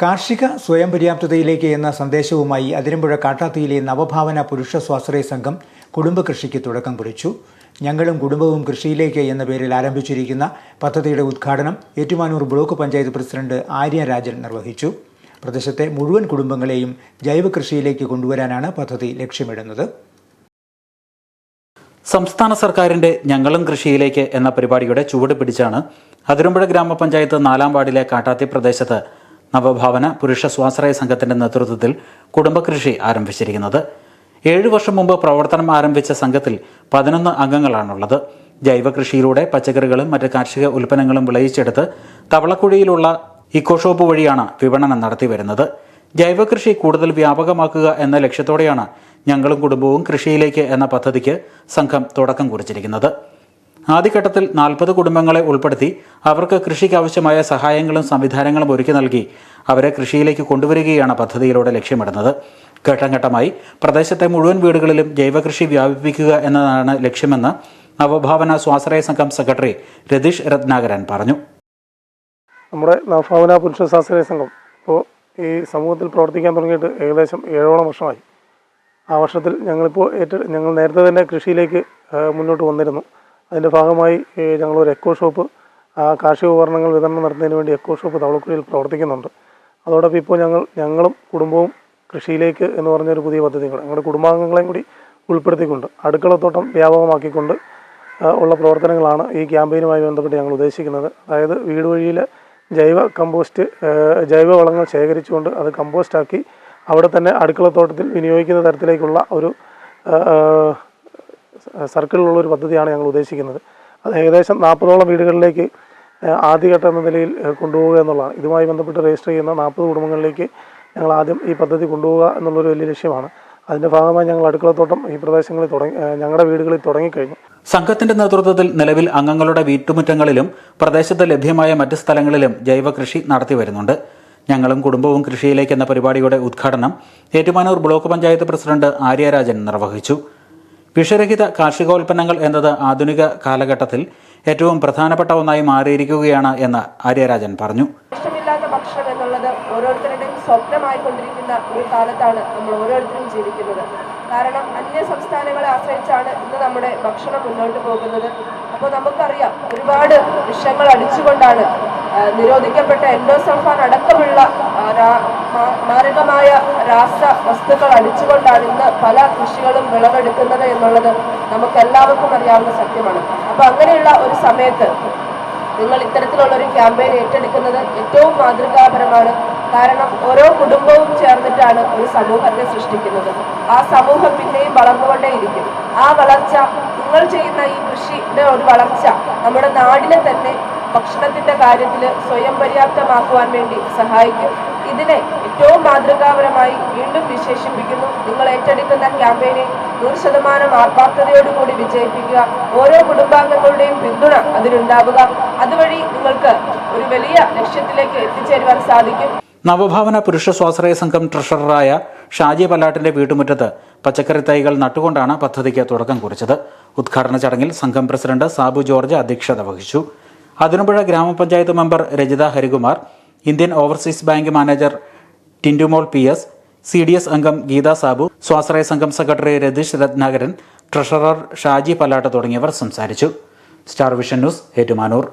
കാർഷിക സ്വയം പര്യാപ്തതയിലേക്ക് എന്ന സന്ദേശവുമായി അതിരമ്പുഴ കാട്ടാത്തിയിലെ നവഭാവന പുരുഷ സ്വാശ്രയ സംഘം കുടുംബ കൃഷിക്ക് തുടക്കം കുറിച്ചു. ഞങ്ങളും കുടുംബവും കൃഷിയിലേക്ക് എന്ന പേരിൽ ആരംഭിച്ചിരിക്കുന്ന പദ്ധതിയുടെ ഉദ്ഘാടനം ഏറ്റുമാനൂർ ബ്ലോക്ക് പഞ്ചായത്ത് പ്രസിഡന്റ് ആര്യ രാജൻ നിർവഹിച്ചു. പ്രദേശത്തെ മുഴുവൻ കുടുംബങ്ങളെയും ജൈവ കൃഷിയിലേക്ക് കൊണ്ടുവരാനാണ് പദ്ധതി ലക്ഷ്യമിടുന്നത്. സംസ്ഥാന സർക്കാരിന്റെ ഞങ്ങളും കൃഷിയിലേക്ക് എന്ന പരിപാടിയുടെ ചുവട് പിടിച്ചാണ് അതിരമ്പുഴ ഗ്രാമപഞ്ചായത്ത് നാലാം വാർഡിലെ കാട്ടാത്തി പ്രദേശത്ത് നവഭാവന പുരുഷ സ്വാശ്രയ സംഘത്തിന്റെ നേതൃത്വത്തിൽ കുടുംബകൃഷി ആരംഭിച്ചിരിക്കുന്നത്. ഏഴു വർഷം മുമ്പ് പ്രവർത്തനം ആരംഭിച്ച സംഘത്തിൽ പതിനൊന്ന് അംഗങ്ങളാണുള്ളത്. ജൈവ കൃഷിയിലൂടെ പച്ചക്കറികളും മറ്റ് കാർഷിക ഉൽപ്പന്നങ്ങളും വിളയിച്ചെടുത്ത് തവളക്കുഴിയിലുള്ള ഇക്കോ ഷോപ്പ് വഴിയാണ് വിപണനം നടത്തിവരുന്നത്. ജൈവ കൃഷി കൂടുതൽ വ്യാപകമാക്കുക എന്ന ലക്ഷ്യത്തോടെയാണ് ഞങ്ങളും കുടുംബവും കൃഷിയിലേക്ക് എന്ന പദ്ധതിക്ക് സംഘം തുടക്കം കുറിച്ചിരിക്കുന്നത്. ആദ്യഘട്ടത്തിൽ നാൽപ്പത് കുടുംബങ്ങളെ ഉൾപ്പെടുത്തി അവർക്ക് കൃഷിക്ക് ആവശ്യമായ സഹായങ്ങളും സംവിധാനങ്ങളും ഒരുക്കി നൽകി അവരെ കൃഷിയിലേക്ക് കൊണ്ടുവരികയാണ് പദ്ധതിയിലൂടെ ലക്ഷ്യമിടുന്നത്. ഘട്ടം ഘട്ടമായി പ്രദേശത്തെ മുഴുവൻ വീടുകളിലും ജൈവകൃഷി വ്യാപിപ്പിക്കുക എന്നതാണ് ലക്ഷ്യമെന്ന് നവഭാവന സ്വാശ്രയ സംഘം സെക്രട്ടറി രതീഷ് രത്നാകരൻ പറഞ്ഞു. നമ്മുടെ നവഭാവന പുരുഷ സ്വാശ്രയ സംഘം ഇപ്പോൾ ഈ സമൂഹത്തിൽ പ്രവർത്തിക്കാൻ തുടങ്ങിയിട്ട് ഏകദേശം ഏഴോളം വർഷമായി. ആ വർഷത്തിൽ ഞങ്ങളിപ്പോൾ ഏറ്റ ഞങ്ങൾ നേരത്തെ തന്നെ കൃഷിയിലേക്ക് മുന്നോട്ട് വന്നിരുന്നു. അതിന്റെ ഭാഗമായി ഞങ്ങൾ ഞങ്ങളൊരു എക്കോ ഷോപ്പ് കാർഷിക ഉപകരണങ്ങൾ വിതരണം നടത്തുന്നതിന് വേണ്ടി എക്കോ ഷോപ്പ് തവളക്കുഴിയിൽ പ്രവർത്തിക്കുന്നുണ്ട്. അതോടൊപ്പം ഇപ്പോൾ ഞങ്ങൾ ഞങ്ങളും കുടുംബവും കൃഷിയിലേക്ക് എന്ന് പറഞ്ഞൊരു പുതിയ പദ്ധതി കൂടെ ഞങ്ങളുടെ കുടുംബാംഗങ്ങളെയും കൂടി ഉൾപ്പെടുത്തിക്കൊണ്ട് അടുക്കളത്തോട്ടം വ്യാപകമാക്കിക്കൊണ്ട് ഉള്ള പ്രവർത്തനങ്ങളാണ് ഈ ക്യാമ്പയിനുമായി ബന്ധപ്പെട്ട് ഞങ്ങൾ ഉദ്ദേശിക്കുന്നത്. അതായത് വീട് വഴിയിൽ ജൈവ കമ്പോസ്റ്റ് ജൈവ വളങ്ങൾ ശേഖരിച്ചുകൊണ്ട് അത് കമ്പോസ്റ്റാക്കി അവിടെ തന്നെ അടുക്കളത്തോട്ടത്തിൽ വിനിയോഗിക്കുന്ന തരത്തിലേക്കുള്ള ഒരു സർക്കിളിലുള്ള ഒരു പദ്ധതിയാണ് ഞങ്ങൾ ഉദ്ദേശിക്കുന്നത്. അത് ഏകദേശം നാൽപ്പതോളം വീടുകളിലേക്ക് ആദ്യഘട്ടം എന്ന നിലയിൽ കൊണ്ടുപോവുക എന്നുള്ളതാണ്. ഇതുമായി ബന്ധപ്പെട്ട് രജിസ്റ്റർ ചെയ്യുന്ന നാൽപ്പത് കുടുംബങ്ങളിലേക്ക് ഞങ്ങൾ ആദ്യം ഈ പദ്ധതി കൊണ്ടുപോവുക എന്നുള്ളൊരു വലിയ ലക്ഷ്യമാണ്. അതിന്റെ ഭാഗമായി ഞങ്ങൾ അടുക്കളത്തോട്ടം ഈ പ്രദേശങ്ങളിൽ തുടങ്ങി ഞങ്ങളുടെ വീടുകളിൽ തുടങ്ങിക്കഴിഞ്ഞു. സംഘത്തിന്റെ നേതൃത്വത്തിൽ നിലവിൽ അംഗങ്ങളുടെ വീട്ടുമുറ്റങ്ങളിലും പ്രദേശത്ത് ലഭ്യമായ മറ്റ് സ്ഥലങ്ങളിലും ജൈവ കൃഷി നടത്തി വരുന്നുണ്ട്. ഞങ്ങളും കുടുംബവും കൃഷിയിലേക്ക് എന്ന പരിപാടിയുടെ ഉദ്ഘാടനം ഏറ്റുമാനൂർ ബ്ലോക്ക് പഞ്ചായത്ത് പ്രസിഡന്റ് ആര്യരാജൻ നിർവഹിച്ചു. വിഷരഹിത കാർഷികോൽപ്പന്നങ്ങൾ എന്നത് ആധുനിക കാലഘട്ടത്തിൽ ഏറ്റവും പ്രധാനപ്പെട്ട ഒന്നായി മാറിയിരിക്കുകയാണ് എന്ന് ആര്യരാജൻ പറഞ്ഞു. വിഷമില്ലാത്ത ഭക്ഷണം എന്നുള്ളത് ഓരോരുത്തരുടെയും സ്വപ്നമായിക്കൊണ്ടിരിക്കുന്ന ഒരു കാലത്താണ് നമ്മൾ ഓരോരുത്തരും ജീവിക്കുന്നത്. കാരണം അന്യ സംസ്ഥാനങ്ങളെ ആശ്രയിച്ചാണ് ഇന്ന് നമ്മുടെ ഭക്ഷണം മുന്നോട്ട് പോകുന്നത്. അപ്പോൾ നമുക്കറിയാം ഒരുപാട് വിഷങ്ങൾ അടിച്ചുകൊണ്ടാണ് നിരോധിക്കപ്പെട്ട എൻഡോസൾഫാൻ അടക്കമുള്ള മാരകമായ രാസ വസ്തുക്കൾ അടിച്ചുകൊണ്ടാണ് ഇന്ന് പല കൃഷികളും വിളവെടുക്കുന്നത് എന്നുള്ളത് നമുക്ക് എല്ലാവർക്കും അറിയാവുന്ന സത്യമാണ്. അപ്പോൾ അങ്ങനെയുള്ള ഒരു സമയത്ത് നിങ്ങൾ ഇത്തരത്തിലുള്ള ഒരു ക്യാമ്പയിൻ ഏറ്റെടുക്കുന്നത് ഏറ്റവും മാതൃകാപരമാണ്. കാരണം ഓരോ കുടുംബവും ചേർന്നിട്ടാണ് ഒരു സമൂഹത്തെ സൃഷ്ടിക്കുന്നത്. ആ സമൂഹം പിന്നെയും വളർന്നുകൊണ്ടേയിരിക്കും. ആ വളർച്ച നിങ്ങൾ ചെയ്യുന്ന ഈ കൃഷിയുടെ ഒരു വളർച്ച നമ്മുടെ നാടിനെ തന്നെ ഭക്ഷണത്തിന്റെ കാര്യത്തിൽ സ്വയം പര്യാപ്തമാക്കുവാൻ വേണ്ടി സഹായിക്കും. ഇതിനെ ഏറ്റവും മാതൃകാപരമായി വീണ്ടും വിശേഷിപ്പിക്കുന്നു. നിങ്ങൾ ഏറ്റെടുക്കുന്ന ക്യാമ്പയിനെ നൂറ് ശതമാനം ആത്മാർത്ഥതയോടുകൂടി വിജയിപ്പിക്കുക. ഓരോ കുടുംബാംഗങ്ങളുടെയും പിന്തുണ അതിലുണ്ടാവുക. അതുവഴി നിങ്ങൾക്ക് ഒരു വലിയ ലക്ഷ്യത്തിലേക്ക് എത്തിച്ചേരുവാൻ സാധിക്കും. നവഭാവന പുരുഷ സ്വാശ്രയ സംഘം ട്രഷററായ ഷാജി പല്ലാട്ടിന്റെ വീട്ടുമുറ്റത്ത് പച്ചക്കറി തൈകൾ നട്ടുകൊണ്ടാണ് പദ്ധതിക്ക് തുടക്കം കുറിച്ചത്. ഉദ്ഘാടന ചടങ്ങിൽ സംഘം പ്രസിഡന്റ് സാബു ജോർജ് അധ്യക്ഷത വഹിച്ചു. അതിനുപുഴ ഗ്രാമപഞ്ചായത്ത് member Rajitha Harikumar Indian overseas bank manager Tindumol P S C D S അംഗം ഗീതാ സാബു സ്വാശ്രയ സംഘം സെക്രട്ടറി രതീഷ് രത്നാകരൻ ട്രഷറർ ഷാജി പലാട്ട തുടങ്ങിയവർ സംസാരിച്ചു. Star vision news Ettumanoor.